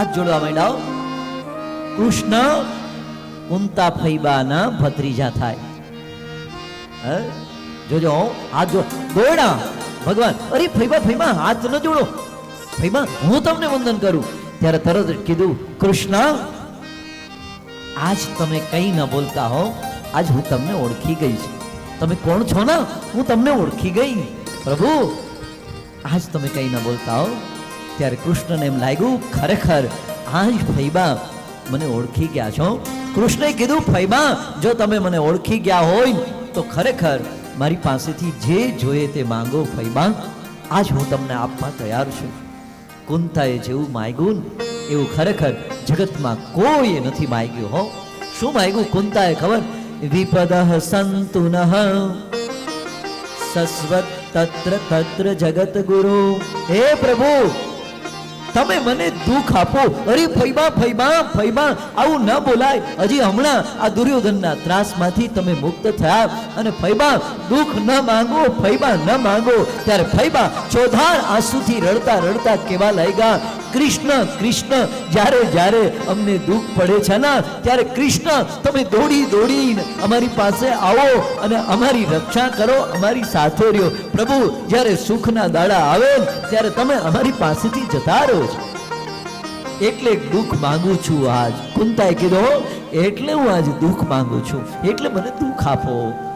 હાથ જોડવા માંડ્યા કૃષ્ણ કુંતા ફૈબાના ભત્રીજા થાય. જોજો હાથ જો દોડા ભગવાન, અરે ફૈબા ફૈમા હાથ ન જોડો. ફૈબા હું તમને વંદન કરું. ત્યારે તરત કીધું, કૃષ્ણ, આજ તમે કંઈ ન બોલતા હો. આજ હું તમને ઓળખી ગઈ છું. તમે કોણ છો ને? હું તમને ઓળખી ગઈ. પ્રભુ, આજ તમે કંઈ ન બોલતા હો. ત્યારે કૃષ્ણને એમ લાગ્યું, ખરેખર આજ ફૈબા મને ઓળખી ગયા છો? કૃષ્ણે કીધું, ફૈબા, જો તમે મને ઓળખી ગયા હોય, તો ખરેખર મારી પાસેથી જે જોઈએ તે માંગો ફૈબા. આજ હું તમને આપવા તૈયાર છું. કુંતાએ જેવું માગ્યું એવું ખરેખર જગતમાં કોઈએ નથી માગ્યું, હો. શું માગ્યું કુંતાએ ખબર? વિપદ સંતુ સસ્વત તત્ર તત્ર જગત ગુરુ. હે પ્રભુ! તમે મને દુઃખ આપો. અરે ફૈબા ફૈબા ફૈબા, આવું ન બોલાય. હજી હમણાં આ દુર્યોધનના ત્રાસમાંથી તમે મુક્ત થયા અને ફૈબા, દુઃખ ન માંગો, ફૈબા ન માંગો. ત્યારે ફૈબા ચોધાર આંસુથી રડતા રડતા કેવા લાગ્યા કૃષ્ણ કૃષ્ણ, જ્યારે જ્યારે અમને દુઃખ પડે છે ને, ત્યારે કૃષ્ણ, તમે દોડી, દોડીને અમારી પાસે આવો અને અમારી રક્ષા કરો, અમારી સાથે રહ્યો. પ્રભુ, જ્યારે સુખના દાડા આવે ત્યારે તમે અમારી પાસેથી જતા રહો છો. એટલે દુઃખ માંગુ છું આજ. કુંતાએ કીધો એટલે હું આજ દુઃખ માંગુ છું. એટલે મને દુઃખ આપો.